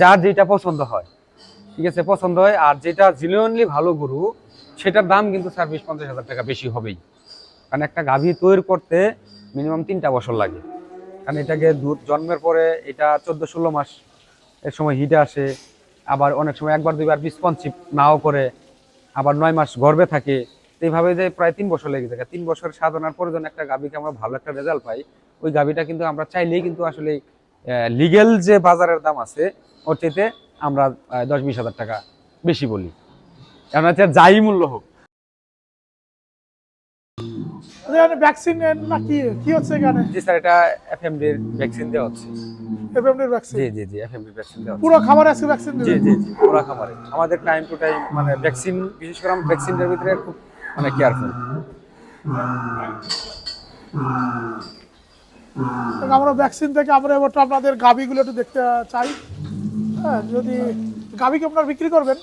যার যেটা পছন্দ হয়, ঠিক আছে, পছন্দ হয়, আর যেটা জেনুইনলি ভালো গরু, সেটার দাম কিন্তু বিশ পঞ্চাশ হাজার টাকা বেশি হবেই। কারণ একটা গাভী তৈরি করতে মিনিমাম তিনটা বছর লাগে। কারণ এটাকে দুধ জন্মের পরে এটা চোদ্দ, ষোলো মাস এর সময় হিটে আসে, আবার অনেক সময় একবার, দুইবার রিসপন্সিভ নাও করে, আবার নয় মাস গর্বে থাকে এইভাবে যে প্রায় তিন বছর লেগে থাকে। তিন বছর সাধনার পরে যখন একটা গাভীকে আমরা ভালো একটা রেজাল্ট পাই, ওই গাভীটা কিন্তু আমরা চাইলেই কিন্তু আসলে লিগেল যে বাজারের দাম আছে ওর চাইতে আমরা দশ বিশ হাজার টাকা বেশি বলি। কারণ হচ্ছে যাই মূল্য হোক। ভ্যাকসিন না কি কি হচ্ছে এখানে? জি স্যার এটা ভ্যাকসিন দেওয়া হচ্ছে। ভ্যাকসিন জি জি জি এফএমডির ভ্যাকসিন দেওয়া পুরো খামারে আজকে ভ্যাকসিন জি জি জি পুরা খামারে। আমাদের টাইম টু টাইম মানে ভ্যাকসিন বিশেষ করে আমরা ভ্যাকসিনের ভিতরে খুব মানে কেয়ারফুল আমরা ভ্যাকসিন থেকে আমরা এবার আপনাদের গাভিগুলো একটু দেখতে চাই। হ্যাঁ যদি গাভি কি আপনার বিক্রি করবেন?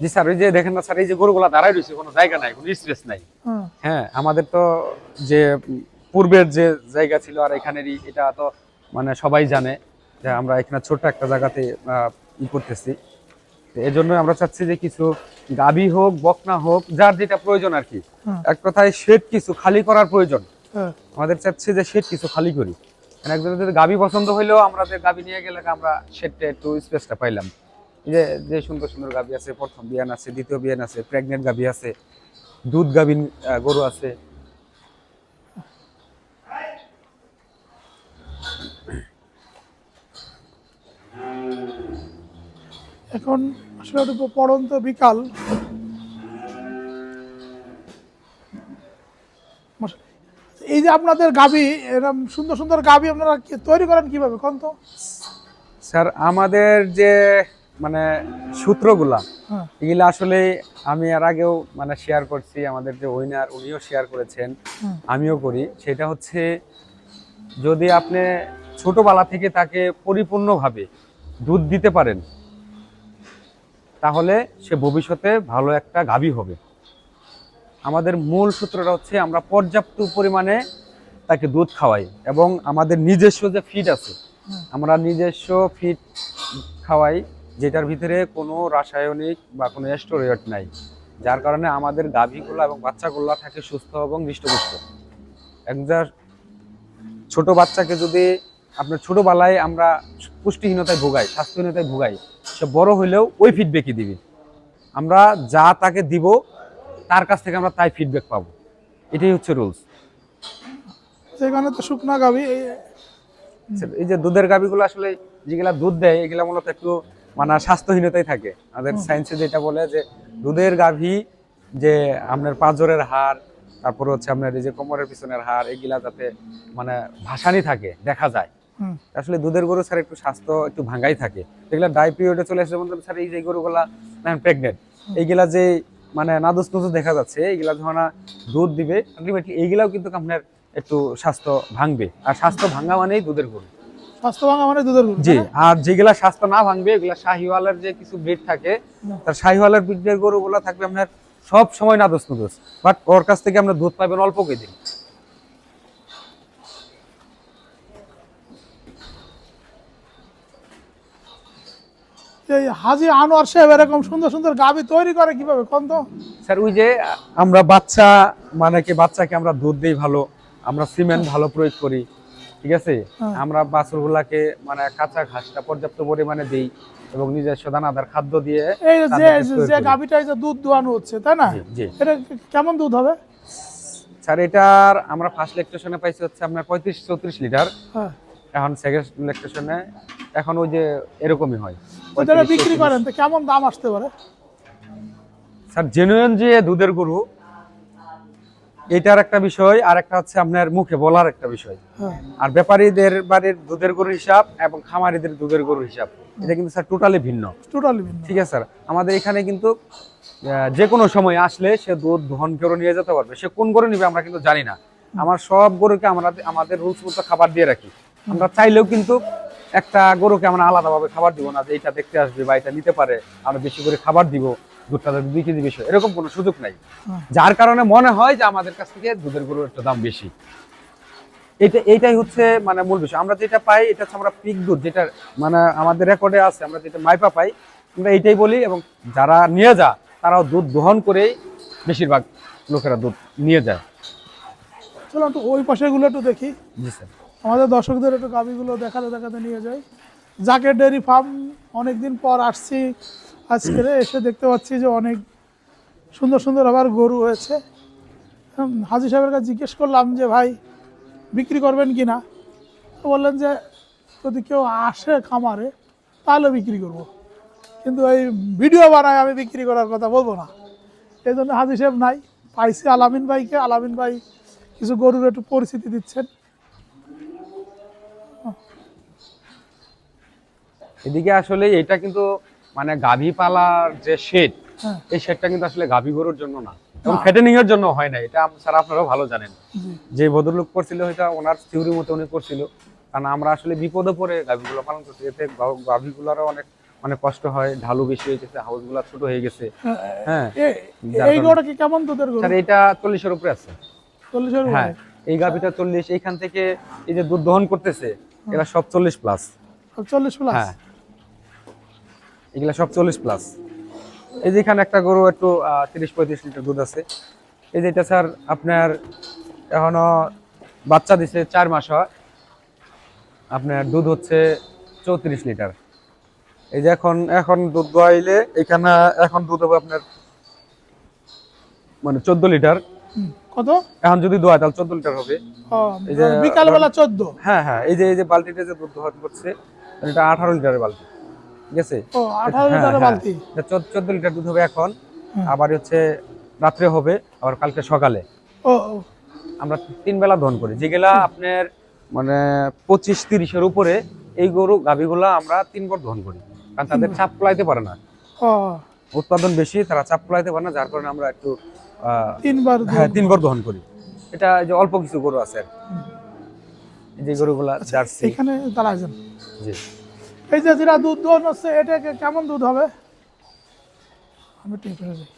জি স্যার ওই যে দেখেন না স্যার এই যে গরুগুলা দাঁড়ায় রয়েছে কোনো জায়গা নাই কোনো স্পেস নাই। হ্যাঁ আমাদের তো যে পূর্বের যে জায়গা ছিল আর এখানেরই এটা তো মানে সবাই জানে যে আমরা এখানে ছোট্ট একটা জায়গাতে ই করতেছি। এই জন্য আমরা চাচ্ছি যে কিছু গাবি হোক বকনা হোক যার যেটা প্রয়োজন আর কি। এক কথায় শেড কিছু খালি করার প্রয়োজন। আমাদের চাচ্ছি যে শেড কিছু খালি করি। মানে একজনের যদি গাবি পছন্দ হইলেও আমরা যে গাবি নিয়ে গেলে আমরা শেডটা একটু স্পেসটা পাইলাম। যে যে সুন্দর সুন্দর গাবি আছে, প্রথম বিয়ান আছে, দ্বিতীয় বিয়ান আছে প্রেগনেন্ট গাবি আছে, দুধ গাবিন গরু আছে। এখন আসলে পড়ন্ত বিকাল। এই যে আপনাদের গাবি এরকম সুন্দর সুন্দর গাবি আপনারা কি- তৈরি করেন কীভাবে? কোন তো? স্যার আমাদের যে মানে সূত্রগুলা হ্যাঁ। এগুলা আসলে আমি এর আগেও মানে শেয়ার করছি। আমাদের যে উইনার উনিও শেয়ার করেছেন। আমিও করি। সেটা হচ্ছে যদি আপনি ছোটবেলা থেকে তাকে পরিপূর্ণভাবে দুধ দিতে পারেন তাহলে সে ভবিষ্যতে ভালো একটা গাভী হবে। আমাদের মূল সূত্রটা হচ্ছে আমরা পর্যাপ্ত পরিমাণে তাকে দুধ খাওয়াই এবং আমাদের নিজস্ব যে ফিড আছে আমরা নিজস্ব ফিড খাওয়াই যেটার ভিতরে কোনো রাসায়নিক বা কোনো স্টোরিয়ড নাই যার কারণে আমাদের গাভীগুলো এবং বাচ্চাগুলো থাকে সুস্থ এবং হৃষ্টপুষ্ট। একটা ছোট বাচ্চাকে যদি আপনার ছোটোবেলায় আমরা পুষ্টিহীনতায় ভোগাই স্বাস্থ্যহীনতায় ভোগাই সে বড় হইলেও ওই ফিডব্যাকই দিবি। আমরা যা তাকে দিব তার কাছ থেকে আমরা তাই ফিডব্যাক পাবো। এটাই হচ্ছে রুলস সেখানে তো শুকনা গাবি এই- এই যে দুধের গাভিগুলো আসলে যেগুলা দুধ দেয় এগুলা মূলত একটু মানে স্বাস্থ্যহীনতাই থাকে। আমাদের সায়েন্সে যেটা বলে যে দুধের গাভী যে আপনার পাঁজরের হাড় তারপর হচ্ছে আপনার এই যে কোমরের পিছনের হাড় এগুলা যাতে মানে ভাসানি থাকে দেখা যায়। আসলে দুধের গরু স্যার একটু স্বাস্থ্য একটু ভাঙ্গাই থাকে। এগুলা ডাই পিরিয়ডে চলে আসলে বলতে স্যার এই যে গরুগুলা প্রেগনেন্ট এইগুলা যে মানে নাদুস নুজুস দেখা যাচ্ছে এইগুলা যখন দুধ দিবে আলটিমেটলি এইগুলাও কিন্তু আপনার একটু স্বাস্থ্য ভাঙবে। আর স্বাস্থ্য ভাঙা মানেই দুধের গরু স্বাস্থ্য ভাঙা মানে দুধের গরু জি আর যেগুলা স্বাস্থ্য না ভাঙবে এগুলা শাহিওয়ালের যে কিছু ব্রিড থাকে তার শাহিওয়ালের ব্রিডের গরুগুলো থাকবে আপনার সব সময় নাদুস নুদুস। বাট ওর কাছ থেকে আমরা দুধ পাবেন অল্প দিন এই হাজি আনোয়ার সাহেব এরকম সুন্দর সুন্দর তৈরি করে কীভাবে কোন তো? স্যার ওই যে আমরা বাচ্চা মানে কি বাচ্চাকে আমরা দুধ দিই ভালো আমরা সিমেন্ট ভালো প্রয়োগ করি ঠিক আছে? হ্যাঁ। আমরা বাছুরগুলাকে মানে কাঁচা ঘাসটা পর্যাপ্ত পরিমাণে দিই এবং নিজস্ব দানাদার খাদ্য দিয়ে এই যে যে করি। যে দুধ দোয়ানো হচ্ছে তাই না? এটা কেমন দুধ হবে? স্যার এটার আমরা ফার্স্ট লেকটেশনে পাইছি হচ্ছে আপনার পঁয়ত্রিশ চৌত্রিশ লিটার। হ্যাঁ। এখন সেকেন্ড লেকটেশনে এখন ওই যে এরকমই হয়। 35, বিক্রি করেন তো কেমন দাম আসতে পারে? স্যার জেনুইন যে দুধের গরু এটার একটা বিষয় আর একটা হচ্ছে আপনার মুখে বলার একটা বিষয়। হ্যাঁ। আর ব্যাপারীদের বাড়ির দুধের গরুর হিসাব এবং খামারিদের দুধের গরুর হিসাব এটা কিন্তু স্যার টোটালি ভিন্ন। টোটালি ভিন্ন। ঠিক আছে স্যার? আমাদের এখানে কিন্তু যে কোনো সময় আসলে সে দুধ দহন করে নিয়ে যেতে পারবে। সে কোন গরু নিবে আমরা কিন্তু জানি না। আমার সব গরুকে আমরা আমাদের রুলস মতো খাবার দিয়ে রাখি। আমরা চাইলেও কিন্তু একটা গরুকে আমরা আলাদাভাবে খাবার দিব না যে এটা দেখতে আসবে বা এটা নিতে পারে আমরা বেশি করে খাবার দিব দুধটা দুই কেজি বেশি এরকম কোনো সুযোগ নাই। যার কারণে মনে হয় যে আমাদের কাছ থেকে দুধের গরুর একটু দাম বেশি। এটা এইটাই হচ্ছে মানে মূল বিষয়। আমরা যেটা পাই এটা হচ্ছে আমরা পিক দুধ যেটা মানে আমাদের রেকর্ডে আছে আমরা যেটা মাইপা পাই আমরা এইটাই বলি এবং যারা নিয়ে যা তারাও দুধ দহন করেই বেশিরভাগ লোকেরা দুধ নিয়ে যায়। চলো একটু ওই পাশেগুলো একটু দেখি। জি স্যার। আমাদের দর্শকদের একটু গাভিগুলো দেখাতে দেখাতে নিয়ে যাই। জাকের ডেয়ারি ফার্ম, অনেকদিন পর আসছি আজকে। এসে দেখতে পাচ্ছি যে অনেক সুন্দর সুন্দর আবার গরু হয়েছে। হাজি সাহেবের কাছে জিজ্ঞেস করলাম যে, ভাই, বিক্রি করবেন কি না বললেন যে, যদি কেউ আসে খামারে, তাহলে বিক্রি করব। কিন্তু এই ভিডিও বানায় আমি বিক্রি করার কথা বলব না। এই জন্য হাজি সাহেব নাই, পাইছি আলামিন ভাইকে। আলামিন ভাই কিছু গরুর একটু পরিস্থিতি দিচ্ছেন। এদিকে আসলে এটা কিন্তু মানে গাভী পালার যে শেড হ্যাঁ। এই শেডটা কিন্তু আসলে গাভী গরুর জন্য না। এবং না। ফেটেনিং এর জন্য হয় না এটা স্যার আপনারাও ভালো জানেন। যে ভদ্রলোক করছিল হয়তো ওনার থিওরি মতো উনি করছিল। কারণ আমরা আসলে বিপদে পড়ে গাভীগুলো পালন করছি এতে গাভীগুলোরও অনেক অনেক কষ্ট হয় ঢালু বেশি হয়ে গেছে হাউসগুলো ছোট হয়ে গেছে। হ্যাঁ এই গরুটা কি কেমন দুধের গরু? স্যার এটা চল্লিশের উপরে আছে। চল্লিশের উপরে? হ্যাঁ এই গাভীটা চল্লিশ এইখান থেকে এই যে দুধ দহন করতেছে এরা সব চল্লিশ প্লাস চল্লিশ প্লাস হ্যাঁ। এগুলা সব চল্লিশ প্লাস এই যেখানে একটা গরু একটু তিরিশ পঁয়ত্রিশ লিটার দুধ আছে। এই যে এটা স্যার আপনার এখনও বাচ্চা দিছে চার মাস হয়। আপনার দুধ হচ্ছে চৌত্রিশ লিটার। এই যে এখন এখন দুধ দোয়াইলে এখানে এখন দুধ হবে আপনার মানে চোদ্দ লিটার। কত? এখন যদি দোয়া তাহলে চোদ্দ লিটার হবে। এই যে- বিকাল বেলা চোদ্দ? হ্যাঁ হ্যাঁ এই যে এই যে বালতিতে যে দুধ দোহন করছে এটা আঠারো লিটারের বালতি। আছে? ও হ্যাঁ, হ্যাঁ। বালতি? লিটার দুধ হবে এখন আবার হচ্ছে রাত্রে হবে আবার কালকে সকালে। ও আমরা তিন বেলা দহন করি। যেগুলা আপনার মানে পঁচিশ তিরিশের উপরে এই গরু গাভীগুলা আমরা তিনবার দহন করি। কারণ তাদের চাপ কুলাইতে পারে না। উৎপাদন বেশি তারা চাপ কুলাইতে পারে না যার কারণে আমরা একটু তিনবার হ্যাঁ তিনবার দহন করি। এটা যে অল্প কিছু গরু আছে যে গরুগুলা জার্সি। এখানে দাঁড়াইছেন জি। এই যে যেটা দুধ দোহন হচ্ছে এটাকে কেমন দুধ হবে? আমি ঠিক হয়ে যাই।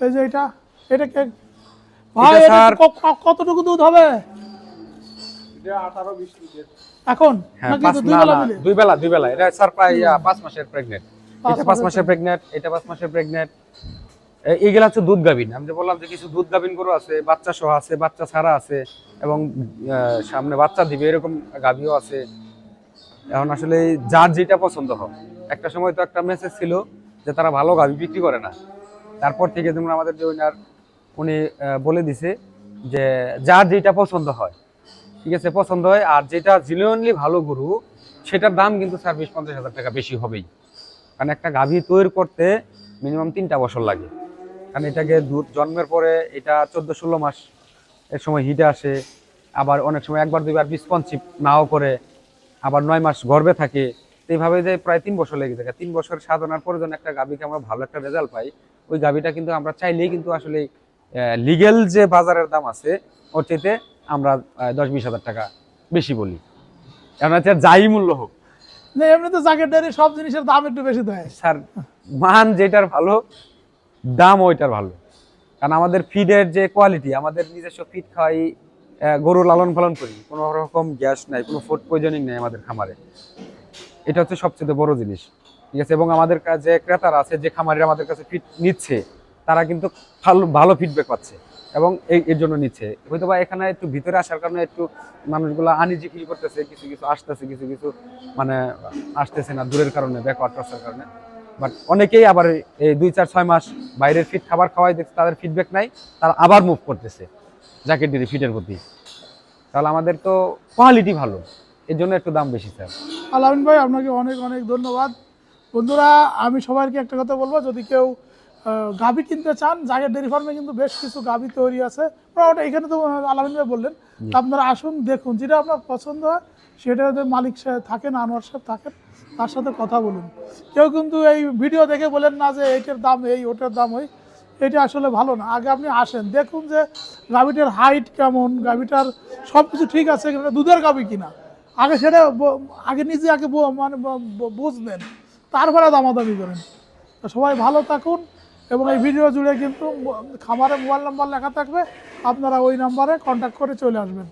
এই যে এটা এটাকে ভাই কতটুকু দুধ হবে? এখন? হ্যাঁ দুই বেলা দুই বেলা দুই বেলা। এটা স্যার প্রায় পাঁচ মাসের প্রেগনেন্ট এটা পাঁচ মাসের প্রেগনেন্ট এটা পাঁচ মাসের প্রেগনেন্ট এইগুলা হচ্ছে দুধ গাভিন আমি যে বললাম যে কিছু দুধ গাভিন গরু আছে বাচ্চা সহ আছে বাচ্চা ছাড়া আছে এবং আহ, সামনে বাচ্চা দিবে এরকম গাভিও আছে। এখন আসলে যার যেটা পছন্দ হয় একটা সময় তো একটা মেসেজ ছিল যে তারা ভালো গাভি বিক্রি করে না। তারপর থেকে যেমন আমাদের যে ওনার উনি বলে দিছে যে যার যেটা পছন্দ হয়, ঠিক আছে, পছন্দ হয়, আর যেটা জিনিয়নলি ভালো গরু, সেটার দাম কিন্তু স্যার বিশ পঞ্চাশ হাজার টাকা বেশি হবেই। কারণ একটা গাভী তৈরি করতে মিনিমাম তিনটা বছর লাগে। কারণ এটাকে দুধ জন্মের পরে এটা চোদ্দ, ষোলো মাস এর সময় হিটে আসে, আবার অনেক সময় একবার, দুইবার বিস্পঞ্চিপ নাও করে আবার নয় মাস গর্বে থাকে এইভাবে যে প্রায় তিন বছর লেগে থাকে। তিন বছর সাধনার পরে যখন একটা গাভীকে আমরা ভালো একটা রেজাল্ট পাই ওই গাভীটা কিন্তু আমরা চাইলেই কিন্তু আসলে লিগেল যে বাজারের দাম আছে ওর চাইতে আমরা দশ বিশ হাজার টাকা বেশি বলি। এখন হচ্ছে যাই মূল্য হোক। না এমনি তো জাকেট ডেয়ারি সব জিনিসের দাম একটু বেশি দেয়। স্যার মান যেটার ভালো দাম ওইটার ভালো। কারণ আমাদের ফিডের যে কোয়ালিটি আমাদের নিজস্ব ফিড খাওয়াই গরু লালন পালন করি। কোনো রকম গ্যাস নাই, কোনো ফুড পয়জনিং নেই আমাদের খামারে। এটা হচ্ছে সবচেয়ে বড় জিনিস। ঠিক আছে? এবং আমাদের কাছে ক্রেতারা আছে, যে খামারিরা আমাদের কাছে ফিট নিচ্ছে, তারা কিন্তু ভালো ভালো ফিডব্যাক পাচ্ছে এবং এই এর জন্য নিচ্ছে। হয়তো বা এখানে একটু ভিতরে আসার কারণে একটু মানুষগুলো আনইজি ফিল করতেছে, কিছু কিছু আসতেছে, কিছু কিছু মানে আসতেছে না, দূরের কারণে ব্যাকওয়ার্ড আসার কারণে। বাট অনেকেই আবার এই দুই চার ছয় মাস বাইরের ফিট খাবার খাওয়াই দেখছে, তাদের ফিডব্যাক নাই, তারা আবার মুভ করতেছে। জ্যাকেট দিয়ে ফিটের প্রতি। তাহলে আমাদের তো কোয়ালিটি ভালো। এর জন্য একটু দাম বেশি স্যার আলামিন ভাই আপনাকে অনেক অনেক ধন্যবাদ। বন্ধুরা আমি সবাইকে একটা কথা বলব যদি কেউ গাভী কিনতে চান জাগের ডেরি ফার্মে কিন্তু বেশ কিছু গাভী তৈরি আছে। ওটা এখানে তো আলামিন ভাই বললেন। আপনারা আসুন দেখুন যেটা আপনার পছন্দ হয় সেটা যদি মালিক সাহেব থাকেন আনোয়ার সাহেব থাকেন তার সাথে কথা বলুন। কেউ কিন্তু এই ভিডিও দেখে বলেন না যে এইটার দাম এই ওটার দাম ওই। এটা আসলে ভালো না। আগে আপনি আসেন, দেখুন যে গাভীটার হাইট কেমন, গাভীটার সব কিছু ঠিক আছে দুধের গাভি কিনা। আগে সেটা আগে নিজে আগে মানে বুঝবেন। তারপরে দামাদামি করেন। সবাই ভালো থাকুন এবং এই ভিডিও জুড়ে কিন্তু খামারে মোবাইল নাম্বার লেখা থাকবে। আপনারা ওই নাম্বারে কন্ট্যাক্ট করে চলে আসবেন।